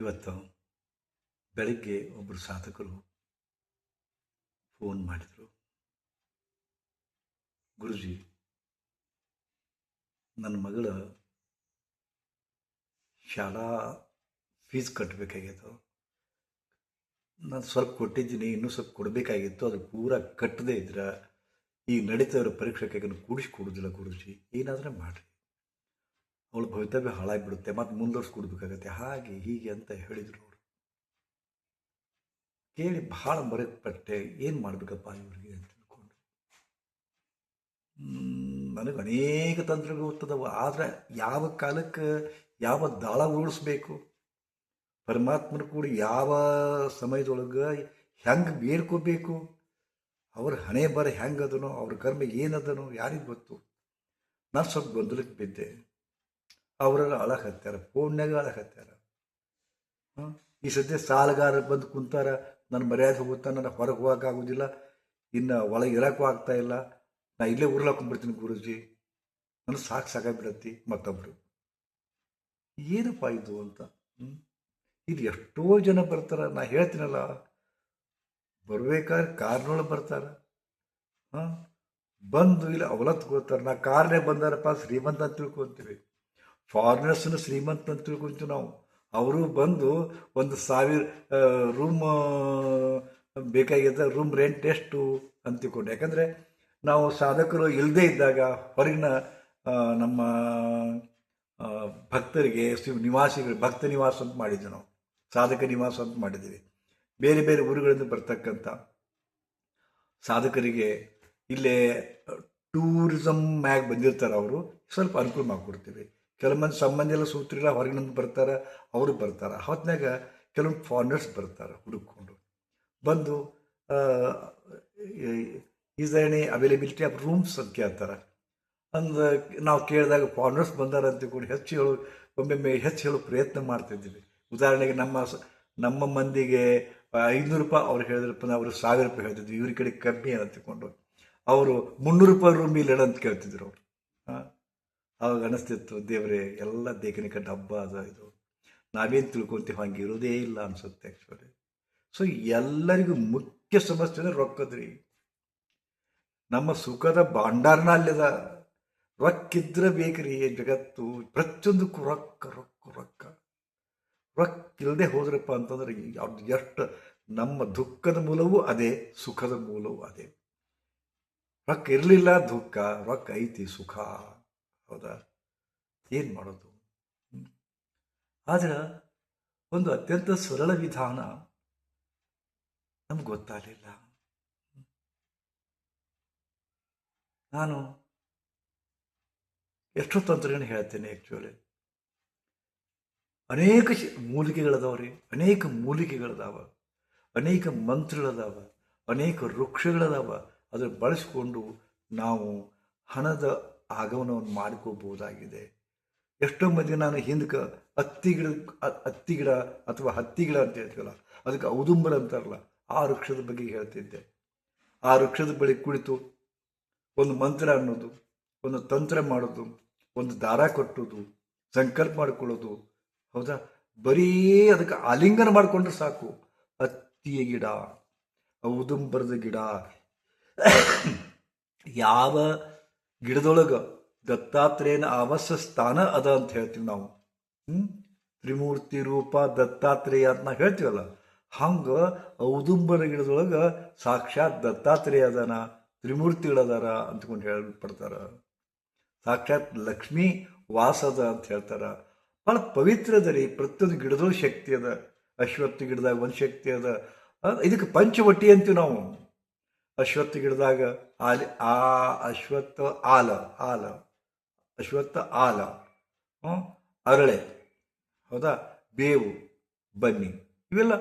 ಇವತ್ತು ಬೆಳಿಗ್ಗೆ ಒಬ್ಬರು ಸಾಧಕರು ಫೋನ್ ಮಾಡಿದರು. ಗುರುಜಿ, ನನ್ನ ಮಗಳ ಶಾಲಾ ಫೀಸ್ ಕಟ್ಟಬೇಕಾಗಿತ್ತು ನಾನು ಸ್ವಲ್ಪ ಕೊಟ್ಟಿದ್ದೀನಿ, ಇನ್ನೂ ಸ್ವಲ್ಪ ಕೊಡಬೇಕಾಗಿತ್ತು. ಅದು ಪೂರ ಕಟ್ಟದೇ ಇದ್ರೆ. ಈ ನಡೀತಾ ಪರೀಕ್ಷೆಗೆ ಕೂಡಿಸಿ ಕೊಡೋದಿಲ್ಲ ಗುರುಜಿ. ಏನಾದರೂ ಮಾಡಿರಿ. ಅವಳು ಭವಿತವ್ಯ ಹಾಳಾಗಿಬಿಡುತ್ತೆ, ಮತ್ತು ಮುಂದುವರ್ಸ್ಕೊಡ್ಬೇಕಾಗತ್ತೆ. ಹಾಗೆ ಹೀಗೆ ಅಂತ ಹೇಳಿದರು ಅವರು. ಕೇಳಿ ಭಾಳ ಪಟ್ಟೆ ಏನು ಮಾಡಬೇಕಪ್ಪ ಇವರಿಗೆ ಅಂತ ತಿಳ್ಕೊಂಡು. ನನಗೆ ಅನೇಕ ತಂತ್ರಗಳು ಗೊತ್ತದವು ಆದರೆ ಯಾವ ಕಾಲಕ್ಕೆ ಯಾವ ದಾಳ ಉರುಳಿಸ್ಬೇಕು? ಪರಮಾತ್ಮನ ಕೂಡ ಯಾವ ಸಮಯದೊಳಗೆ ಹೆಂಗೆ ಬೇಡ್ಕೋಬೇಕು? ಅವ್ರ ಹಣೆ ಬರ ಹೆಂಗದನೋ, ಅವ್ರ ಕರ್ಮ ಏನದನೋ ಯಾರಿಗೆ ಗೊತ್ತು? ನಾನು ಸ್ವಲ್ಪ ಗೊಂದಲಕ್ಕೆ ಬಿದ್ದೆ. ಅವರೆಲ್ಲ ಅಳಕತ್ತಾರೆ ಫೋನ್ನಾಗ ಅಳಕತ್ತಾರ ಈ ಸದ್ಯ ಸಾಲಗಾರ ಬಂದು ಕುಂತಾರ ನನ್ನ ಮರ್ಯಾದೆ ಹೋಗುತ್ತಾ, ನನ್ನ ಹೊರಗೆ ಹೋಗೋಕ್ಕಾಗೋದಿಲ್ಲ ಇನ್ನು ಒಳಗೆ ಇರೋಕ್ಕೂ ಆಗ್ತಾ ಇಲ್ಲ, ನಾ ಇಲ್ಲೇ ಉರ್ಲಾಕೊಂಡ್ಬಿಡ್ತೀನಿ ಗುರುಜಿ. ನನಗೆ ಸಾಕು ಸಾಕಾಗ್ಬಿಡತ್ತಿ ಮತ್ತೊಬ್ಬರು ಏನಪ್ಪ ಇದು ಅಂತ? ಇದು ಎಷ್ಟೋ ಜನ ಬರ್ತಾರೆ, ನಾ ಹೇಳ್ತೀನಲ್ಲ. ಬರ್ಬೇಕಾದ್ರೆ ಕಾರ್ನೊಳಗೆ ಬರ್ತಾರೆ. ಹಾಂ? ಬಂದು ಇಲ್ಲ ಅವಲತ್ಕೋತಾರೆ ನಾ ಕಾರ್ನೇ ಬಂದಾರಪ್ಪ, ಶ್ರೀಮಂತ ಅಂತ ತಿಳ್ಕೊತೀವಿ. ಫಾರಿನರ್ಸ್ನ ಶ್ರೀಮಂತ ಅಂತ ತಿಳ್ಕೊಂತೀವಿ ನಾವು. ಅವರು ಬಂದು ಒಂದು ಸಾವಿರ ರೂಮ್ ಬೇಕಾಗಿದೆ ರೂಮ್ ರೆಂಟ್ ಎಷ್ಟು ಅಂತ ತಿಳ್ಕೊಂಡು ಯಾಕಂದರೆ ನಾವು ಸಾಧಕರು ಇಲ್ಲದೇ ಇದ್ದಾಗ ಹೊರಗಿನ ನಮ್ಮ ಭಕ್ತರಿಗೆ ನಿವಾಸಿಗಳು ಭಕ್ತ ನಿವಾಸ ಅಂತ ಮಾಡಿದ್ವಿ ನಾವು. ಸಾಧಕ ನಿವಾಸ ಅಂತ ಮಾಡಿದ್ದೀವಿ. ಬೇರೆ ಬೇರೆ ಊರುಗಳಿಂದ ಬರ್ತಕ್ಕಂಥ ಸಾಧಕರಿಗೆ ಇಲ್ಲೇ ಟೂರಿಸಮ್ ಮ್ಯಾಗ ಬಂದಿರ್ತಾರೆ ಅವರು. ಸ್ವಲ್ಪ ಅನುಕೂಲ ಮಾಡಿಕೊಡ್ತೀವಿ. ಕೆಲವು ಮಂದಿ ಸಂಬಂಧಿ ಎಲ್ಲ ಹೊರಗಿನಿಂದ ಬರ್ತಾರೆ, ಅವರು ಬರ್ತಾರೆ. ಹೊತ್ತಿನಾಗ ಕೆಲವೊಂದು ಫಾರಿನರ್ಸ್ ಬರ್ತಾರೆ ಹುಡುಕೊಂಡು ಬಂದು is any availability of rooms ಅಂತ ಕೇಳ್ತಾರೆ. ಅಂದ್ರೆ ನಾವು ಕೇಳಿದಾಗ ಫಾರಿನರ್ಸ್ ಬಂದಾರ ಅಂತ ಕೂಡ ಹೆಚ್ಚು ಹೇಳು, ಒಮ್ಮೊಮ್ಮೆ ಹೆಚ್ಚು ಹೇಳೋ ಪ್ರಯತ್ನ ಮಾಡ್ತಿದ್ದೀವಿ ಉದಾಹರಣೆಗೆ ನಮ್ಮ ನಮ್ಮ ಮಂದಿಗೆ ಐನೂರು ರೂಪಾಯಿ ಅವ್ರು ಹೇಳಿದ್ರಪ್ಪ ಅವರು ಸಾವಿರ ರೂಪಾಯಿ ಹೇಳ್ತಿದ್ವಿ, ಇವ್ರ ಕಡೆ ಕಮ್ಮಿ ಅಂತ ತಿಳ್ಕೊಂಡು ಅವರು ಮುನ್ನೂರು ರೂಪಾಯಿ ರೂಮ್ ಇಲ್ಲ ಅಂತ ಕೇಳ್ತಿದ್ರು ಅವರು. ಅವಾಗ ಅನಿಸ್ತಿತ್ತು, ದೇವರೇ, ಎಲ್ಲ ದೇಖನಿಕ ಡಬ್ಬ ಅದ, ಇದು. ನಾವೇನು ತಿಳ್ಕೊತೀವಿ ಹಂಗೆ ಇರೋದೇ ಇಲ್ಲ ಅನ್ಸುತ್ತೆ ಆ್ಯಕ್ಚುಲಿ ಸೊ ಎಲ್ಲರಿಗೂ ಮುಖ್ಯ ಸಮಸ್ಯೆ ಅಂದರೆ ರೊಕ್ಕದ್ರಿ. ನಮ್ಮ ಸುಖದ ಭಾಂಡಾರನ ಅಲ್ಲಿದ ರೊಕ್ಕಿದ್ರೆ ಬೇಕ್ರಿ ಜಗತ್ತು. ಪ್ರತಿಯೊಂದಕ್ಕೂ ರೊಕ್ಕ ರೊಕ್ಕ ರೊಕ್ಕ. ರೊಕ್ಕ ಇಲ್ಲದೆ ಹೋದ್ರಪ್ಪ ಅಂತಂದ್ರೆ ಯಾವ್ದು ಎಷ್ಟು ನಮ್ಮ ದುಃಖದ ಮೂಲವೂ ಅದೇ, ಸುಖದ ಮೂಲವೂ ಅದೇ. ರೊಕ್ಕ ಇರಲಿಲ್ಲ, ದುಃಖ, ರೊಕ್ಕ ಐತಿ, ಸುಖ. ಹೌದಾ ಏನು ಮಾಡೋದು? ಆದ್ರೆ ಒಂದು ಅತ್ಯಂತ ಸರಳ ವಿಧಾನ ನಮ್ಗೆ ಗೊತ್ತಾಗಲಿಲ್ಲ. ನಾನು ಎಷ್ಟೋ ತಂತ್ರಗಳನ್ನು ಹೇಳ್ತೇನೆ ಆ್ಯಕ್ಚುಲಿ ಅನೇಕ ಮೂಲಿಕೆಗಳದಾವ್ರಿ, ಅನೇಕ ಮೂಲಿಕೆಗಳದಾವ, ಅನೇಕ ಮಂತ್ರಗಳದಾವ, ಅನೇಕ ವೃಕ್ಷಗಳದಾವ ಅದನ್ನು ಬಳಸಿಕೊಂಡು ನಾವು ಹಣದ ಆಗಮನವನ್ನು ಮಾಡ್ಕೋಬಹುದಾಗಿದೆ ಎಷ್ಟೋ ಮಂದಿಗೆ ನಾನು ಹಿಂದಕ್ಕೆ ಹತ್ತಿ ಗಿಡ ಹತ್ತಿ ಗಿಡ ಅಥವಾ ಹತ್ತಿ ಗಿಡ ಅಂತ ಹೇಳ್ತೀವಲ್ಲ, ಅದಕ್ಕೆ ಔದುಂಬರ ಅಂತಾರಲ್ಲ, ಆ ವೃಕ್ಷದ ಬಗ್ಗೆ ಹೇಳ್ತಿದ್ದೆ. ಆ ವೃಕ್ಷದ ಬಳಿ ಕುಳಿತು ಒಂದು ಮಂತ್ರ ಅನ್ನೋದು, ಒಂದು ತಂತ್ರ ಮಾಡೋದು, ಒಂದು ದಾರ ಕಟ್ಟೋದು, ಸಂಕಲ್ಪ ಮಾಡ್ಕೊಳ್ಳೋದು. ಹೌದಾ? ಬರೀ ಅದಕ್ಕೆ ಆಲಿಂಗನ ಮಾಡಿಕೊಂಡ್ರೆ ಸಾಕು. ಹತ್ತಿಯ ಗಿಡ, ಔದುಂಬರದ ಗಿಡ, ಯಾವ ಗಿಡದೊಳಗೆ ದತ್ತಾತ್ರೇಯನ ಆವಾಸ ಸ್ಥಾನ ಅದ ಅಂತ ಹೇಳ್ತೀವಿ ನಾವು. ಹ್ಞೂ ತ್ರಿಮೂರ್ತಿ ರೂಪ ದತ್ತಾತ್ರೇಯ ಅಂತ ನಾವು ಹೇಳ್ತೀವಲ್ಲ. ಹಂಗೆ ಔದುಂಬರ ಗಿಡದೊಳಗೆ ಸಾಕ್ಷಾತ್ ದತ್ತಾತ್ರೇಯ ಅದಾನ ತ್ರಿಮೂರ್ತಿಗಳದಾರ ಅಂತಕೊಂಡು ಹೇಳ್ಬಿಡ್ತಾರ. ಸಾಕ್ಷಾತ್ ಲಕ್ಷ್ಮೀ ವಾಸದ ಅಂತ ಹೇಳ್ತಾರ. ಭಾಳ ಪವಿತ್ರ ಅದ ರೀ, ಪ್ರತಿಯೊಂದು ಗಿಡದೊಳಗೆ ಶಕ್ತಿ ಅದ. ಅಶ್ವತ್ಥ ಗಿಡದಾಗ ಒಂದು ಶಕ್ತಿ ಅದ ಇದಕ್ಕೆ ಪಂಚವಟಿ ಅಂತೀವಿ ನಾವು. ಅಶ್ವತ್ಥ ಗಿಡದಾಗ ಆಲಿ, ಆ ಅಶ್ವತ್ಥ ಆಲ ಆಲ, ಅಶ್ವತ್ಥ ಆಲ ಅರಳೆ, ಹೌದಾ? ಬೇವು, ಬನ್ನಿ, ಇವೆಲ್ಲ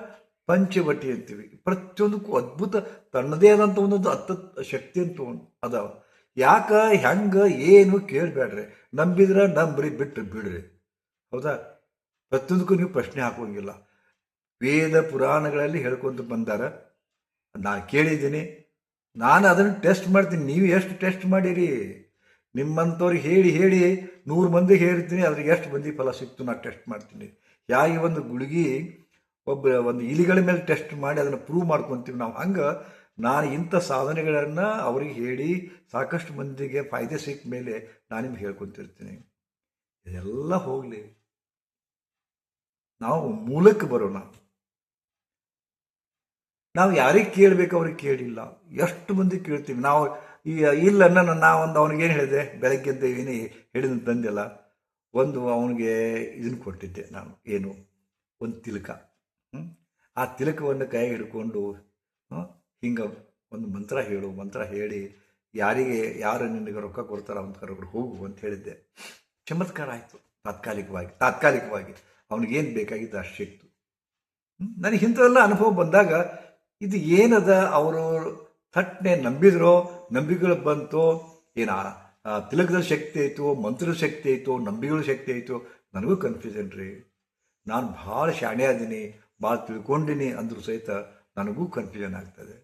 ಪಂಚವಟಿ ಅಂತೀವಿ. ಪ್ರತಿಯೊಂದಕ್ಕೂ ಅದ್ಭುತ, ತನ್ನದೇ ಆದಂಥ ಒಂದೊಂದು ಅತ್ತ, ಶಕ್ತಿ ಅಂತ ಅದಾವ. ಯಾಕ ಹೆಂಗೆ, ಏನು ಕೇಳಬೇಡ್ರಿ ನಂಬಿದ್ರೆ ನಂಬ್ರಿ ಬಿಟ್ಟರೆ ಬಿಡ್ರಿ. ಹೌದಾ? ಪ್ರತಿಯೊಂದಕ್ಕೂ ನೀವು ಪ್ರಶ್ನೆ ಹಾಕೋಂಗಿಲ್ಲ ವೇದ ಪುರಾಣಗಳಲ್ಲಿ ಹೇಳ್ಕೊಂತ ಬಂದಾರ. ನಾನು ಕೇಳಿದ್ದೀನಿ. ನಾನು ಅದನ್ನು ಟೆಸ್ಟ್ ಮಾಡ್ತೀನಿ. ನೀವು ಎಷ್ಟು ಟೆಸ್ಟ್ ಮಾಡಿರಿ? ನಿಮ್ಮಂಥವ್ರಿಗೆ ಹೇಳಿ ಹೇಳಿ ನೂರು ಮಂದಿಗೆ ಹೇಳ್ತೀನಿ ಅದ್ರಿಗೆ ಎಷ್ಟು ಮಂದಿ ಫಲ ಸಿಕ್ತು ನಾನು ಟೆಸ್ಟ್ ಮಾಡ್ತೀನಿ. ಹೇಗೆ ಒಂದು ಗುಳಿಗೆ ಒಬ್ಬ ಒಂದು ಇಲಿಗಳ ಮೇಲೆ ಟೆಸ್ಟ್ ಮಾಡಿ ಅದನ್ನು ಪ್ರೂವ್ ಮಾಡ್ಕೊತೀವಿ ನಾವು. ಹಂಗೆ ನಾನು ಇಂಥ ಸಾಧನೆಗಳನ್ನು ಅವ್ರಿಗೆ ಹೇಳಿ ಸಾಕಷ್ಟು ಮಂದಿಗೆ ಫಾಯ್ದೆ ಸಿಕ್ಕ ಮೇಲೆ ನಾನು ನಿಮ್ಗೆ ಹೇಳ್ಕೊತಿರ್ತೀನಿ. ಇದೆಲ್ಲ ಹೋಗಲಿ. ನಾವು ಮೂಲಕ್ಕೆ ಬರೋಣ. ನಾವು ಯಾರಿಗೆ ಕೇಳಬೇಕು ಅವ್ರಿಗೆ ಕೇಳಿಲ್ಲ. ಎಷ್ಟು ಮಂದಿ ಕೇಳ್ತೀವಿ. ನಾವು ಈ, ಇಲ್ಲ ನನ್ನ ನಾವೊಂದು ಏನು ಹೇಳಿದೆ? ಬೆಳಗ್ಗೆದ್ದು ಏನೇ ಹೇಳಿದ ತಂದಿಲ್ಲ ಒಂದು ಅವನಿಗೆ ಇದನ್ನು ಕೊಟ್ಟಿದ್ದೆ ನಾನು, ಏನು? ಒಂದು ತಿಲಕ? ಆ ತಿಲಕವನ್ನು ಕೈ ಹಿಡ್ಕೊಂಡು ಹಿಂಗೆ ಒಂದು ಮಂತ್ರ ಹೇಳು, ಮಂತ್ರ ಹೇಳಿ, ಯಾರಿಗೆ, ಯಾರು ನಿನಗೆ ರೊಕ್ಕ ಕೊಡ್ತಾರೋ ಅಂತ ಕರ್ಕೊಂಡು ಹೋಗು ಅಂತ ಹೇಳಿದ್ದೆ. ಚಮತ್ಕಾರ ಆಯಿತು, ತಾತ್ಕಾಲಿಕವಾಗಿ ತಾತ್ಕಾಲಿಕವಾಗಿ. ಅವನಿಗೇನು ಬೇಕಾಗಿದ್ದು ಅಷ್ಟು ಸಿಕ್ತು ನನಗೆ ಇಂಥವೆಲ್ಲ ಅನುಭವ ಬಂದಾಗ ಇದು ಏನದ ಅವರು ಥಟ್ನೆ ನಂಬಿದ್ರೋ ನಂಬಿಕೆಗಳು ಬಂತು, ಏನ ತಿಲಕದ ಶಕ್ತಿ ಆಯಿತು, ಮಂತ್ರದ ಶಕ್ತಿ ಆಯಿತು, ನಂಬಿಗಳ ಶಕ್ತಿ ಆಯಿತು, ನನಗೂ ಕನ್ಫ್ಯೂಷನ್ ರೀ ನಾನು ಭಾಳ ಶಾಣೆ ಆದೀನಿ ಭಾಳ ತಿಳ್ಕೊಂಡಿನಿ ಅಂದ್ರೂ ಸಹಿತ ನನಗೂ ಕನ್ಫ್ಯೂಷನ್ ಆಗ್ತದೆ?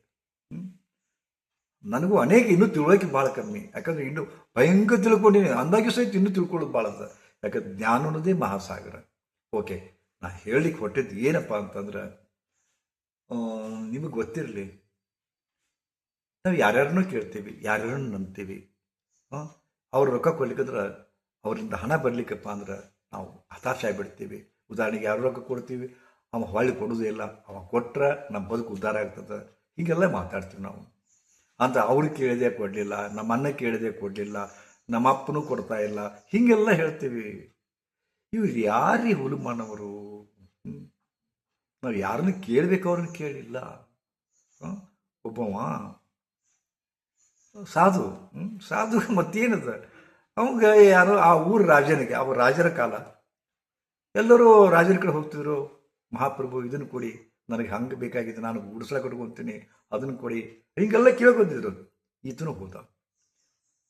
ನನಗೂ ಅನೇಕ ಇನ್ನೂ ತಿಳುವಳಿಕೆ ಭಾಳ ಕಮ್ಮಿ. ಯಾಕಂದ್ರೆ ಇನ್ನೂ ಭಯಂಕರ ತಿಳ್ಕೊಂಡಿನಿ. ಅಂದಾಗೂ ಸಹಿತ ಇನ್ನೂ ತಿಳ್ಕೊಳ್ಳೋದು ಭಾಳ ಅದ. ಯಾಕಂದ್ರೆ ಜ್ಞಾನ ಅನ್ನೋದೇ ಮಹಾಸಾಗರ. ಓಕೆ ನಾ ಹೇಳಲಿಕ್ಕೆ ಹೊಟ್ಟಿದ್ದು ಏನಪ್ಪ ಅಂತಂದ್ರೆ ನಿಮಗೆ ಗೊತ್ತಿರಲಿ. ನಾವು ಯಾರ್ಯಾರನ್ನೂ ಕೇಳ್ತೀವಿ, ಯಾರ್ಯಾರನ್ನು ನಂಬ್ತೀವಿ ಅವ್ರು ರೊಕ್ಕ ಕೊಡ್ಲಿಕ್ಕಂದ್ರೆ ಅವರಿಂದ ಹಣ ಬರ್ಲಿಕ್ಕಪ್ಪ ಅಂದ್ರೆ ನಾವು ಹತಾಶ ಆಗಿಬಿಡ್ತೀವಿ. ಉದಾಹರಣೆಗೆ ಯಾರು ರೊಕ್ಕ ಕೊಡ್ತೀವಿ? ಅವ ಹೊಳ್ಳಿ ಕೊಡೋದೇ ಇಲ್ಲ. ಅವ ಕೊಟ್ರೆ ನಮ್ಮ ಬದುಕು ಉದ್ಧಾರ ಆಗ್ತದೆ. ಹೀಗೆಲ್ಲ ಮಾತಾಡ್ತೀವಿ ನಾವು. ಅಂತ ಅವ್ರಿಗೆ ಕೇಳಿದೆ ಕೊಡಲಿಲ್ಲ, ನಮ್ಮ ಅನ್ನ ಕೇಳಿದೆ ಕೊಡಲಿಲ್ಲ, ನಮ್ಮ ಅಪ್ಪನೂ ಕೊಡ್ತಾ ಇಲ್ಲ. ಹೀಗೆಲ್ಲ ಹೇಳ್ತೀವಿ. ಇವ್ರು ಯಾರೀ ಹುಲುಮಾನವರು? ನಾವು ಯಾರನ್ನು ಕೇಳಬೇಕು ಅವ್ರನ್ನ ಕೇಳಿಲ್ಲ? ಒಬ್ಬವ, ಸಾಧು ಸಾಧು ಮತ್ತೇನದ? ಅವಾಗ ಯಾರು, ಆ ಊರು ರಾಜನಿಗೆ ಅವ ರಾಜರ ಕಾಲ. ಎಲ್ಲರೂ ರಾಜರ ಕಡೆ ಹೋಗ್ತಿದ್ರು. ಮಹಾಪ್ರಭು, ಇದನ್ನು ಕೊಡಿ. ನನಗೆ ಹಂಗೆ ಬೇಕಾಗಿದೆ, ನಾನು ಗುಡಿಸಲ ಕಟ್ಕೊತೀನಿ, ಅದನ್ನು ಕೊಡಿ. ಹಿಂಗೆಲ್ಲ ಕೇಳ್ಕೊತಿದ್ರು. ಈತನು ಹೋದ.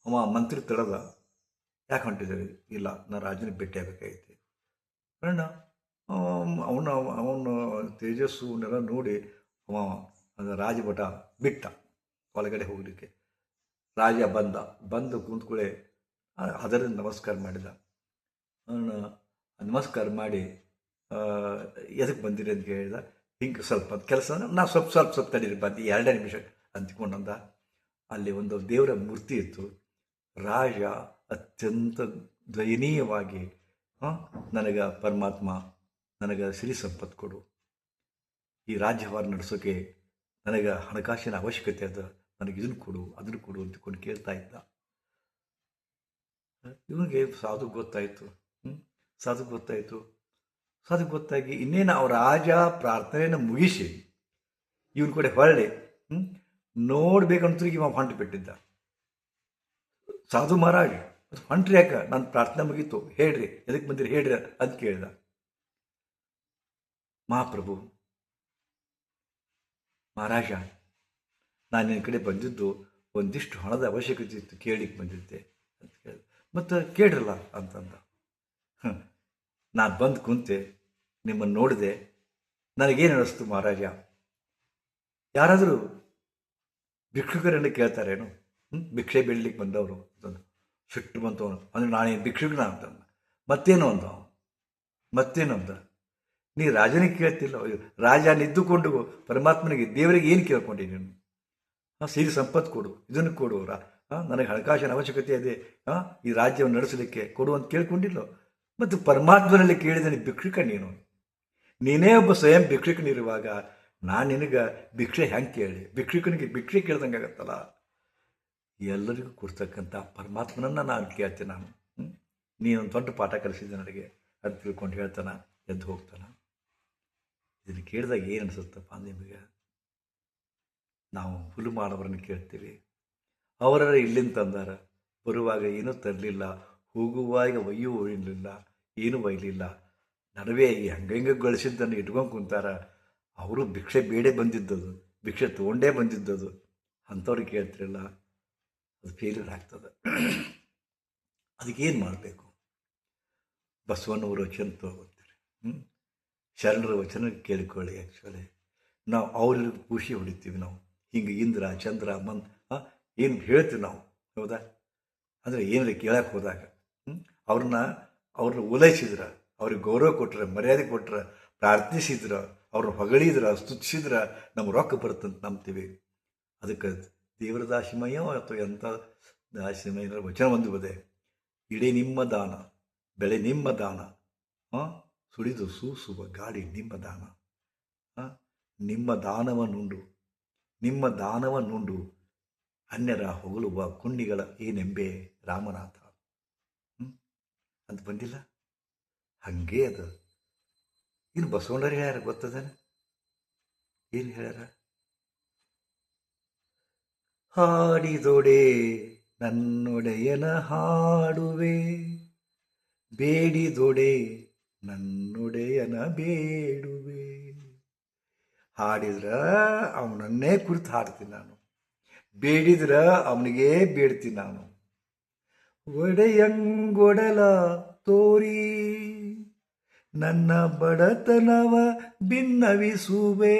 ಅವ ಮಂತ್ರಿ ತಡದ. ಯಾಕೆ ಹೊಂಟಿದ್ದಾರೆ ಇಲ್ಲ ನಾನು ರಾಜನಿಗೆ ಭೇಟಿ ಆಗಬೇಕಾಗೈತಿ ಅಣ್ಣ ಅವನ ಅವನ ತೇಜಸ್ಸುನೆಲ್ಲ ನೋಡಿ ಅವ ರಾಜಭಟ ಬಿಟ್ಟ ಒಳಗಡೆ ಹೋಗಲಿಕ್ಕೆ. ರಾಜ ಬಂದ, ಬಂದು ಕೂತ್ಕೊಳ್ಳೆ ಅದರಿಂದ ನಮಸ್ಕಾರ ಮಾಡಿದ. ನಮಸ್ಕಾರ ಮಾಡಿ ಎದಕ್ಕೆ ಬಂದಿರಿ ಅಂತ ಕೇಳಿದ. ಹಿಂಗೆ ಸ್ವಲ್ಪ ಕೆಲಸ ನಾ ಸ್ವಲ್ಪ ಸ್ವಲ್ಪ ಸ್ವಲ್ಪ ತಡೀರಿ ಬಂದು ಎರಡೇ ನಿಮಿಷ ಅಂತಿಕೊಂಡಂದ ಅಲ್ಲಿ ಒಂದು ದೇವರ ಮೂರ್ತಿ ಇತ್ತು. ರಾಜ ಅತ್ಯಂತ ದಯನೀಯವಾಗಿ ನನಗೆ ಪರಮಾತ್ಮ ನನಗೆ ಸಿರಿ ಸಂಪತ್ತು ಕೊಡು. ಈ ರಾಜ್ಯವಾರ ನಡೆಸೋಕೆ ನನಗೆ ಹಣಕಾಸಿನ ಅವಶ್ಯಕತೆ ಅದ. ನನಗೆ ಇದನ್ನು ಕೊಡು, ಅದನ್ನು ಕೊಡು ಅಂತ ಕೊಂಡು ಕೇಳ್ತಾ ಇದ್ದ. ಇವನಿಗೆ ಸಾಧು ಗೊತ್ತಾಯಿತು. ಹ್ಞೂ ಸಾಧು ಗೊತ್ತಾಯಿತು. ಸಾಧು ಗೊತ್ತಾಗಿ ಇನ್ನೇನು ಅವರ ರಾಜ ಪ್ರಾರ್ಥನೆಯನ್ನು ಮುಗಿಸಿ ಇವನ ಕಡೆ ಹೊರಳಿ. ಹ್ಞೂ ನೋಡ್ಬೇಕಂತ ಇವ ಹೊಂಟು ಬಿಟ್ಟಿದ್ದ. ಸಾಧು ಮಹಾರಾಜ್, ಹೊಂಟ್ರಿ ಯಾಕೆ? ನನ್ನ ಪ್ರಾರ್ಥನೆ ಮುಗೀತು. ಹೇಳ್ರಿ. ಎದಕ್ಕೆ ಬಂದಿರಿ? ಹೇಳ್ರಿ ಅಂತ ಕೇಳಿದ. ಮಹಾಪ್ರಭು, ಮಹಾರಾಜ, ನಾನು ನಿನ್ನ ಕಡೆ ಬಂದಿದ್ದು ಒಂದಿಷ್ಟು ಹಣದ ಅವಶ್ಯಕತೆ ಇತ್ತು ಕೇಳಿಕ್ಕೆ ಬಂದಿದ್ದೆ ಅಂತ ಕೇಳಿದೆ. ಮತ್ತು ಕೇಳಿರಲ್ಲ ಅಂತಂದ. ನಾನು ಬಂದು ಕುಂತೆ ನಿಮ್ಮನ್ನು ನೋಡಿದೆ, ನನಗೇನು ಅನಿಸ್ತು ಮಹಾರಾಜ? ಯಾರಾದರೂ ಭಿಕ್ಷುಕರನ್ನು ಕೇಳ್ತಾರೇನು? ಭಿಕ್ಷೆ ಬೀಳ್ಲಿಕ್ಕೆ ಬಂದವರು ಅಂತಂದು. ಸಿಟ್ಟು ಬಂತವನು ಅಂದರೆ ಅಂದ್ರೆ ನಾನೇನು ಭಿಕ್ಷುಕನ ಅಂತಂದ. ಮತ್ತೇನು ಅಂದ? ಮತ್ತೇನು ಅಂದ? ನೀ ರಾಜನಿಗೆ ಕೇಳ್ತಿಲ್ಲ. ರಾಜ ನಿದ್ದುಕೊಂಡು ಪರಮಾತ್ಮನಿಗೆ ದೇವರಿಗೆ ಏನು ಕೇಳ್ಕೊಂಡಿ ನೀನು? ಹಾಂ ಸಿರಿ ಸಂಪತ್ತು ಕೊಡು, ಇದನ್ನು ಕೊಡು ಹಾಂ ನನಗೆ ಹಣಕಾಸಿನ ಅವಶ್ಯಕತೆ ಇದೆ. ಹಾಂ ಈ ರಾಜ್ಯವನ್ನು ನಡೆಸಲಿಕ್ಕೆ ಕೊಡು ಅಂತ ಕೇಳ್ಕೊಂಡಿಲ್ಲೋ ಮತ್ತು ಪರಮಾತ್ಮನಲ್ಲಿ ಕೇಳಿದ ನೀ ಭಿಕ್ಷುಕ ನೀನು. ನೀನೇ ಒಬ್ಬ ಸ್ವಯಂ ಭಿಕ್ಷುಕನಿರುವಾಗ ನಾನು ನಿನಗೆ ಭಿಕ್ಷೆ ಹೆಂಗೆ ಕೇಳಿ ಭಿಕ್ಷುಕನಿಗೆ ಭಿಕ್ಷೆ ಕೇಳ್ದಂಗೆ ಆಗತ್ತಲ್ಲ? ಎಲ್ಲರಿಗೂ ಕೊಡ್ತಕ್ಕಂಥ ಪರಮಾತ್ಮನನ್ನು ನಾನು ಕೇಳ್ತೀನಿ ನಾನು? ನೀನೊಂದು ದೊಡ್ಡ ಪಾಠ ಕಲಿಸಿದ್ದೆ ನನಗೆ. ಅದು ತಿಳ್ಕೊಂಡು ಹೇಳ್ತಾನ, ಎದ್ದು ಹೋಗ್ತಾನ. ಇದನ್ನು ಕೇಳಿದಾಗ ಏನು ಅನಿಸುತ್ತಪ್ಪ ನಿಮಗೆ ನಾವು ಹುಲು ಮಾಡೋರನ್ನು ಕೇಳ್ತೀವಿ. ಅವರ ಇಲ್ಲಿಂದ ತಂದಾರ. ಬರುವಾಗ ಏನೂ ತರಲಿಲ್ಲ. ಹೋಗುವಾಗ ಒಯ್ಯೂ ಒಯ್ಯಲಿಲ್ಲ ಏನೂ ಒಯ್ಯಲಿಲ್ಲ ನಡುವೆ ಈ ಹಂಗಂಗೆ ಗಳಿಸಿದ್ದನ್ನು ಇಟ್ಕೊಂಡು ಕುಂತಾರ. ಅವರು ಭಿಕ್ಷೆ ಬೇಡೇ ಬಂದಿದ್ದದು. ಭಿಕ್ಷೆ ತೊಗೊಂಡೇ ಬಂದಿದ್ದದು. ಅಂಥವ್ರಿಗೆ ಕೇಳ್ತಿರಲ್ಲ. ಅದು ಫೇಲ್ಯೂರ್ ಆಗ್ತದೆ. ಅದಕ್ಕೇನು ಮಾಡಬೇಕು? ಬಸವನವರು ಚಂತ ತಗೋತೀರಿ ಹ್ಞೂ ಶರಣರ ವಚನ ಕೇಳಿಕೊಳ್ಳಿ ಆ್ಯಕ್ಚುಲಿ ನಾವು ಅವ್ರಿಗೆ ಖುಷಿ ಹೊಡಿತೀವಿ ನಾವು. ಹಿಂಗೆ ಇಂದ್ರ, ಚಂದ್ರ ಮನ್ ಏನು ಹೇಳ್ತೀವಿ ನಾವು. ಹೌದಾ? ಅಂದರೆ ಏನಾರ ಕೇಳಕ್ಕೆ ಹೋದಾಗ. ಅವ್ರನ್ನ ಅವ್ರನ್ನ ಓಲೈಸಿದ್ರೆ ಅವ್ರಿಗೆ ಗೌರವ ಕೊಟ್ರೆ, ಮರ್ಯಾದೆ ಕೊಟ್ರೆ, ಪ್ರಾರ್ಥಿಸಿದ್ರ, ಅವ್ರನ್ನ ಹೊಗಳಿದ್ರ, ಸ್ತುತಿಸಿದ್ರ, ನಮ್ಗೆ ರೊಕ್ಕ ಬರುತ್ತಂತ ನಂಬ್ತೀವಿ. ಅದಕ್ಕೆ ದೇವರ ದಾಸಿಮಯ ಅಥವಾ ಎಂಥ ದಾಸಿಮಯ ವಚನ ಒಂದು ಬದೆ ಇಡೀ ನಿಮ್ಮ ದಾನ, ಬೆಳೆ ನಿಮ್ಮ ದಾನ, ಆ? ಸುಳಿದು ಸೂಸುವ ಗಾಡಿ ನಿಮ್ಮ ದಾನ. ನಿಮ್ಮ ದಾನವನ್ನುಂಡು ನಿಮ್ಮ ದಾನವನ್ನುಂಡು ಅನ್ಯರ ಹೊಗಳುವ ಕುಂಡಿಗಳ ಏನೆಂಬೆ ರಾಮನಾಥ? ಅಂತ ಬಂದಿಲ್ಲ? ಹಂಗೆ ಅದು. ಇನ್ನು ಬಸವಣ್ಣರು ಯಾರು ಗೊತ್ತದೇನೆ? ಏನು ಹೇಳ್ಯಾರ? ಹಾಡಿದೊಡೆ ನನ್ನೊಡೆಯನ ಹಾಡುವೆ, ಬೇಡಿದೊಡೆ ನನ್ನೊಡೆಯನ ಬೇಡುವೆ. ಹಾಡಿದ್ರ ಅವನನ್ನೇ ಕುರಿತು ಹಾಡ್ತೀನಿ ನಾನು. ಬೇಡಿದ್ರ ಅವನಿಗೆ ಬೇಡ್ತೀನಿ ನಾನು. ಒಡೆಯಂಗೊಡಲ ತೋರಿ, ನನ್ನ ಬಡತನವ ಭಿನ್ನವಿಸುವೆ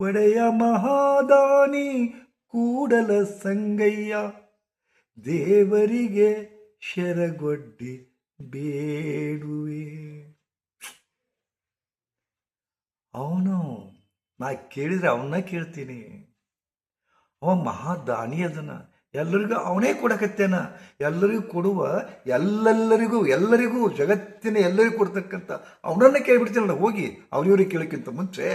ಒಡೆಯ ಮಹಾದಾನಿ ಕೂಡಲ ಸಂಗಯ್ಯ, ದೇವರಿಗೆ ಶರಗೊಡ್ಡಿ ಬೇಡುವೆ. ಅವನು, ನಾ ಕೇಳಿದ್ರೆ ಅವನ್ನ ಕೇಳ್ತೀನಿ. ಅವ ಮಹಾದಾನಿ ಅದನ್ನ ಎಲ್ಲರಿಗೂ ಅವನೇ ಕೊಡಕತ್ತೇನ? ಎಲ್ಲರಿಗೂ ಕೊಡುವ ಎಲ್ಲೆಲ್ಲರಿಗೂ, ಎಲ್ಲರಿಗೂ, ಜಗತ್ತಿನ ಎಲ್ಲರಿಗೂ ಕೊಡ್ತಕ್ಕಂಥ ಅವನನ್ನ ಕೇಳ್ಬಿಡ್ತೀನಲ್ಲ, ಹೋಗಿ ಅವ್ರಿವ್ರಿಗೆ ಕೇಳೋಕ್ಕಿಂತ ಮುಂಚೆ.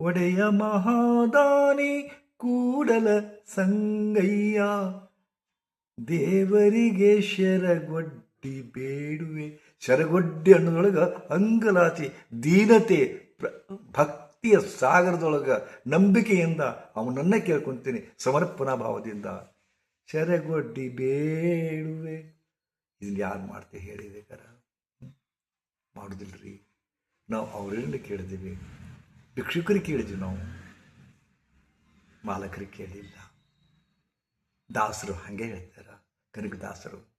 ಒಡೆಯ ಮಹಾದಾನಿ ಕೂಡಲ ಸಂಗಯ್ಯ, ದೇವರಿಗೆ ಶರಗೊಡ್ಡಿ ಬೇಡುವೆ. ಶರಗೊಡ್ಡಿ ಹಣ್ಣದೊಳಗ ಅಂಗಲಾಚಿ, ದೀನತೆ ಭಕ್ತಿಯ ಸಾಗರದೊಳಗ ನಂಬಿಕೆಯಿಂದ ಅವನನ್ನೇ ಕೇಳ್ಕೊಂತೀನಿ, ಸಮರ್ಪಣಾ ಭಾವದಿಂದ. ಶರಗೊಡ್ಡಿ ಬೇಡುವೆ. ಇದನ್ನ ಯಾರು ಮಾಡ್ತೇವೆ ಹೇಳಿಬೇಕಾರ ಮಾಡುದಿಲ್ರಿ. ನಾವು ಅವರಿಂದ ಕೇಳಿದೀವಿ. ಭಿಕ್ಷುಕರಿಗೆ ಕೇಳಿದ್ವಿ ನಾವು. ಮಾಲಕರಿಗೆ ಕೇಳಿಲ್ಲ. ದಾಸರು ಹಾಗೆ ಹೇಳ್ತಾರ. ಕನಕದಾಸರು.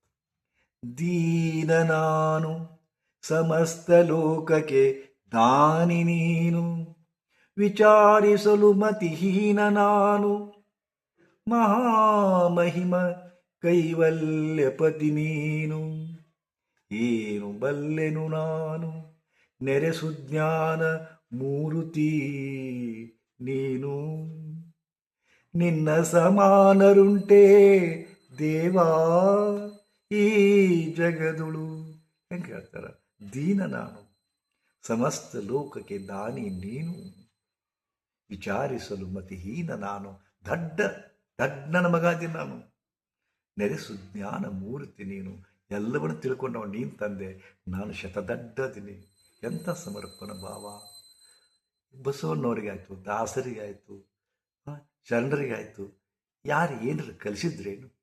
ದೀನ ನಾನು, ಸಮಸ್ತ ಲೋಕಕ್ಕೆ ದಾನಿ ನೀನು. ವಿಚಾರಿಸಲು ಮತಿಹೀನ ನಾನು, ಮಹಾಮಹಿಮ ಕೈವಲ್ಯಪತಿ ನೀನು. ಏನು ಬಲ್ಲೆನು ನಾನು, ನೆರೆಸು ಜ್ಞಾನ ಮೂರುತಿ ನೀನು. ನಿನ್ನ ಸಮಾನರುಂಟೇ ದೇವಾ. ಈ ಜಗದುಳು ಹೆಂಗೆ ಹೇಳ್ತಾರ ದೀನ ನಾನು. ಸಮಸ್ತ ಲೋಕಕ್ಕೆ ದಾನಿ ನೀನು. ವಿಚಾರಿಸಲು ಮತಿಹೀನ ನಾನು. ದಡ್ಡ, ದಡ್ಡನ ಮಗಾದಿ ನಾನು. ನೆರೆಸು ಜ್ಞಾನ ಮೂರ್ತಿ ನೀನು. ಎಲ್ಲವನ್ನು ತಿಳ್ಕೊಂಡವ ನೀನು ತಂದೆ. ನಾನು ಶತದಡ್ಡದಿನಿ. ಎಂಥ ಸಮರ್ಪಣ ಭಾವ. ಬಸವಣ್ಣವರಿಗಾಯ್ತು, ದಾಸರಿಗಾಯ್ತು ಶರಣರಿಗಾಯಿತು. ಯಾರು ಏನಾರು ಕಲಿಸಿದ್ರೇನು?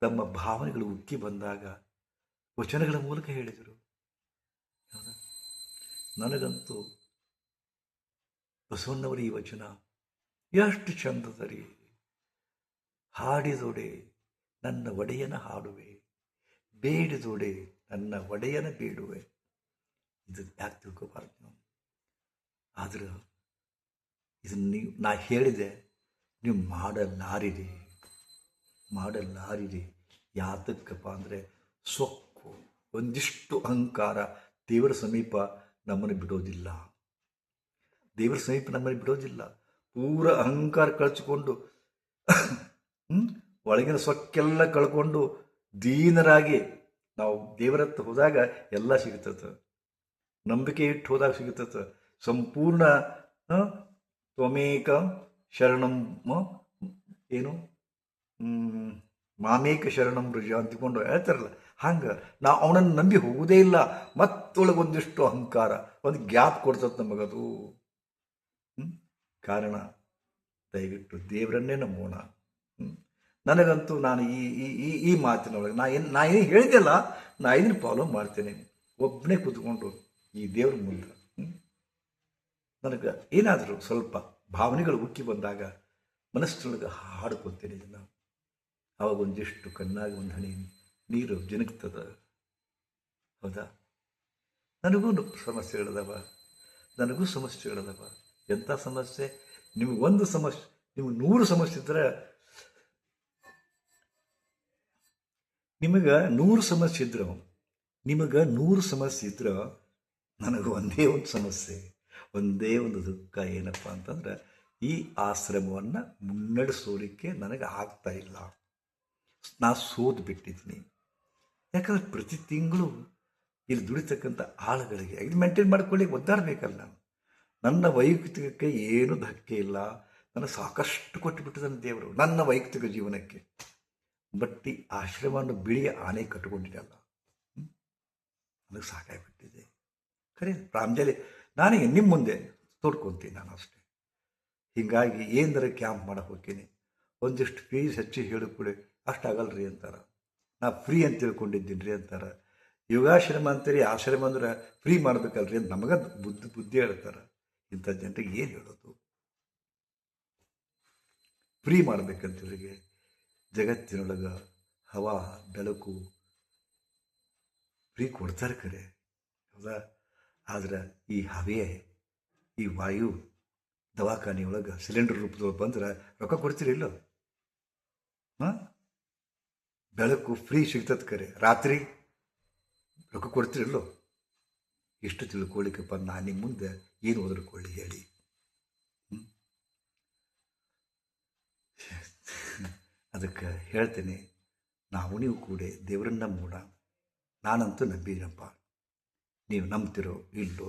ತಮ್ಮ ಭಾವನೆಗಳು ಉಕ್ಕಿ ಬಂದಾಗ ವಚನಗಳ ಮೂಲಕ ಹೇಳಿದರು. ನನಗಂತೂ ಬಸವಣ್ಣವರ ಈ ವಚನ ಎಷ್ಟು ಚಂದದರಿ. ಹಾಡಿದೊಡೆ ನನ್ನ ಒಡೆಯನ ಹಾಡುವೆ, ಬೇಡಿದೊಡೆ ನನ್ನ ಒಡೆಯನ ಬೇಡುವೆ. ಇದು ಯಾಕೆ ತಿಳ್ಕೋಬಾರ್ದು ನಾವು? ಆದ್ರೆ ಇದನ್ನು ನೀವು, ನಾ ಹೇಳಿದೆ, ನೀವು ಮಾಡಲಾರಿರಿ. ಮಾಡಲಾರಿರಿ ಯಾತಕ್ಕಪ್ಪ ಅಂದರೆ ಸೊಕ್ಕು, ಒಂದಿಷ್ಟು ಅಹಂಕಾರ ದೇವರ ಸಮೀಪ ನಮ್ಮನ್ನು ಬಿಡೋದಿಲ್ಲ. ದೇವರ ಸಮೀಪ ನಮ್ಮನ್ನು ಬಿಡೋದಿಲ್ಲ. ಪೂರ ಅಹಂಕಾರ ಕಳಚಿಕೊಂಡು ಒಳಗಿನ ಸೊಕ್ಕೆಲ್ಲ ಕಳ್ಕೊಂಡು ದೀನರಾಗಿ ನಾವು ದೇವರ ಹತ್ರ ಹೋದಾಗ ಎಲ್ಲ ಸಿಗುತ್ತದೆ. ನಂಬಿಕೆ ಇಟ್ಟು ಹೋದಾಗ ಸಿಗುತ್ತದೆ. ಸಂಪೂರ್ಣ ತ್ವಮೇಕ ಶರಣಂ ಏನು? ಮಾಮೇಕ ಶರಣಂ ರುಜ ಅಂತಿಕೊಂಡು ಹೇಳ್ತಾರಲ್ಲ, ಹಂಗೆ ನಾವು ಅವನನ್ನು ನಂಬಿ ಹೋಗುವುದೇ ಇಲ್ಲ. ಮತ್ತೊಳಗೊಂದಿಷ್ಟು ಅಹಂಕಾರ, ಒಂದು ಗ್ಯಾಪ್ ಕೊಡ್ತದೆ ನಮಗದು? ಕಾರಣ, ದಯವಿಟ್ಟು ದೇವರನ್ನೇ ನಂಬೋಣ? ನನಗಂತೂ ನಾನು ಈ ಈ ಈ ಮಾತಿನೊಳಗೆ, ನಾ ಏನು ನಾ ಏನು ಹೇಳಿದೆಲ್ಲ ನಾ ಇದನ್ನು ಫಾಲೋ ಮಾಡ್ತೇನೆ. ಒಬ್ಬನೇ ಕೂತ್ಕೊಂಡು ಈ ದೇವ್ರ ಮುಂದೆ? ನನಗೆ ಏನಾದರೂ ಸ್ವಲ್ಪ ಭಾವನೆಗಳು ಉಕ್ಕಿ ಬಂದಾಗ ಮನಸ್ಸಿನೊಳಗೆ ಹಾಡ್ಕೊತೇನೆ ಇದನ್ನು. ಅವಾಗ ಒಂದಿಷ್ಟು ಕಣ್ಣಾಗಿ ಒಂದು ಹಣಿ ನೀರು ಜಿನಕ್ತದ ಹೌದಾ? ನನಗೂ ಸಮಸ್ಯೆ ಸಮಸ್ಯೆಗಳದವ ನನಗೂ ಸಮಸ್ಯೆಗಳದವ ಎಂಥ ಸಮಸ್ಯೆ? ನಿಮಗೆ ಒಂದು ಸಮಸ್ಯೆ, ನಿಮಗೆ ನೂರು ಸಮಸ್ಯೆ ಇದ್ದರೆ ನಿಮಗೆ ನೂರು ಸಮಸ್ಯೆ ಇದ್ರು ನಿಮಗೆ ನೂರು ಸಮಸ್ಯೆ ಇದ್ರೆ ನನಗೆ ಒಂದೇ ಒಂದು ಸಮಸ್ಯೆ, ಒಂದೇ ಒಂದು ದುಃಖ ಏನಪ್ಪ ಅಂತಂದ್ರೆ ಈ ಆಶ್ರಮವನ್ನು ಮುನ್ನಡೆಸೋಲಿಕ್ಕೆ ನನಗೆ ಆಗ್ತಾ ಇಲ್ಲ. ನಾ ಸೋದು ಬಿಟ್ಟಿದ್ದೀನಿ ಯಾಕಂದ್ರೆ ಪ್ರತಿ ತಿಂಗಳು ಇಲ್ಲಿ ದುಡಿತಕ್ಕಂಥ ಆಳುಗಳಿಗೆ ಇದು ಮೇಂಟೈನ್ ಮಾಡ್ಕೊಳ್ಳಿ ಒದ್ದಾಡಬೇಕಲ್ಲ ನಾನು. ನನ್ನ ವೈಯಕ್ತಿಕಕ್ಕೆ ಏನೂ ಧಕ್ಕೆ ಇಲ್ಲ. ನನಗೆ ಸಾಕಷ್ಟು ನನ್ನ ದೇವರು, ನನ್ನ ವೈಯಕ್ತಿಕ ಜೀವನಕ್ಕೆ. ಬಟ್ಟಿ ಆಶ್ರಮವನ್ನು ಬಿಳಿಯ ಆನೆ ಕಟ್ಟಿಕೊಂಡಿದ್ದಲ್ಲ ನನಗೆ ಸಾಕಾಗ್ಬಿಟ್ಟಿದೆ. ಖರೆ ರಾಮಜಲಿ ನಾನೇ ನಿಮ್ಮ ಮುಂದೆ ತೋಡ್ಕೊತೀನಿ ನಾನು ಅಷ್ಟೇ. ಹೀಗಾಗಿ ಏನರ ಕ್ಯಾಂಪ್ ಮಾಡಕ್ಕೆ ಹೋಗ್ತೀನಿ. ಒಂದಿಷ್ಟು ಫೀಸ್ ಹೆಚ್ಚು ಹೇಳಿಕೊಡಿ ಅಷ್ಟು ರೀ ಅಂತಾರ. ನಾ ಫ್ರೀ ಅಂತ ತಿಳ್ಕೊಂಡಿದ್ದೀನಿ ರೀ ಅಂತಾರ. ಯೋಗಾಶ್ರಮ ಅಂತೀರಿ ಆಶ್ರಮ ಅಂದ್ರೆ ಫ್ರೀ ಮಾಡ್ಬೇಕಲ್ರಿ ಅಂತ ನಮಗೆ ಬುದ್ಧಿ ಬುದ್ಧಿ ಹೇಳ್ತಾರ. ಇಂಥ ಜನರಿಗೆ ಏನು ಹೇಳೋದು? ಫ್ರೀ ಮಾಡ್ಬೇಕಂತ ಇವರಿಗೆ ಜಗತ್ತಿನೊಳಗೆ ಹವಾ, ಬೆಳಕು ಫ್ರೀ ಕೊಡ್ತಾರೆ ಕರೆ. ಹೌದಾ? ಆದ್ರೆ ಈ ಹವೆ, ಈ ವಾಯು ದವಾಖಾನೆಯೊಳಗೆ ಸಿಲಿಂಡರ್ ರೂಪದೊಳಗೆ ಬಂದ್ರೆ ರೊಕ್ಕ ಕೊಡ್ತೀರಿ ಇಲ್ಲೋ? ಹಾಂ? ಬೆಳಕು ಫ್ರೀ ಸಿಗ್ತದೆ ಕರೆ. ರಾತ್ರಿ ರೊಕ್ಕ ಕೊಡ್ತೀರಿಲ್ಲೋ? ಇಷ್ಟು ತಿಳ್ಕೊಳ್ಳಿಕ್ಕಪ್ಪ ನಾನು ನಿಮ್ಮ ಮುಂದೆ ಏನು ಓದ್ಕೊಳ್ಳಿ ಹೇಳಿ. ಅದಕ್ಕೆ ಹೇಳ್ತೇನೆ, ನಾವು ನೀವು ಕೂಡ ದೇವರನ್ನ ಮೂಡ. ನಾನಂತೂ ನಂಬಿದ್ದೀನಪ್ಪ ನೀವು ನಂಬ್ತಿರೋ ಇಲ್ಲೋ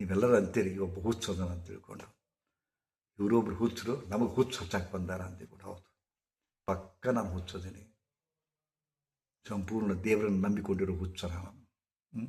ನೀವೆಲ್ಲರೂ ಅಂತೀರಿ ಒಬ್ಬ ಹುಚ್ಚು ಅದಾನ ಅಂತ ತಿಳ್ಕೊಂಡು. ಇವರೊಬ್ರು ಹುಚ್ಚರು, ನಮಗೆ ಹುಚ್ಚು ಹಚ್ಚಾಕ್ ಬಂದಾರ ಅಂತ ಕೂಡ ಹೌದು. ಪಕ್ಕ ನಾನು ಹುಚ್ಚೋದೀನಿ ಸಂಪೂರ್ಣ ದೇವರನ್ನು ನಂಬಿಕೊಂಡಿರೋ ಹುಚ್ಚ ನಾನು ಹ್ಮ್?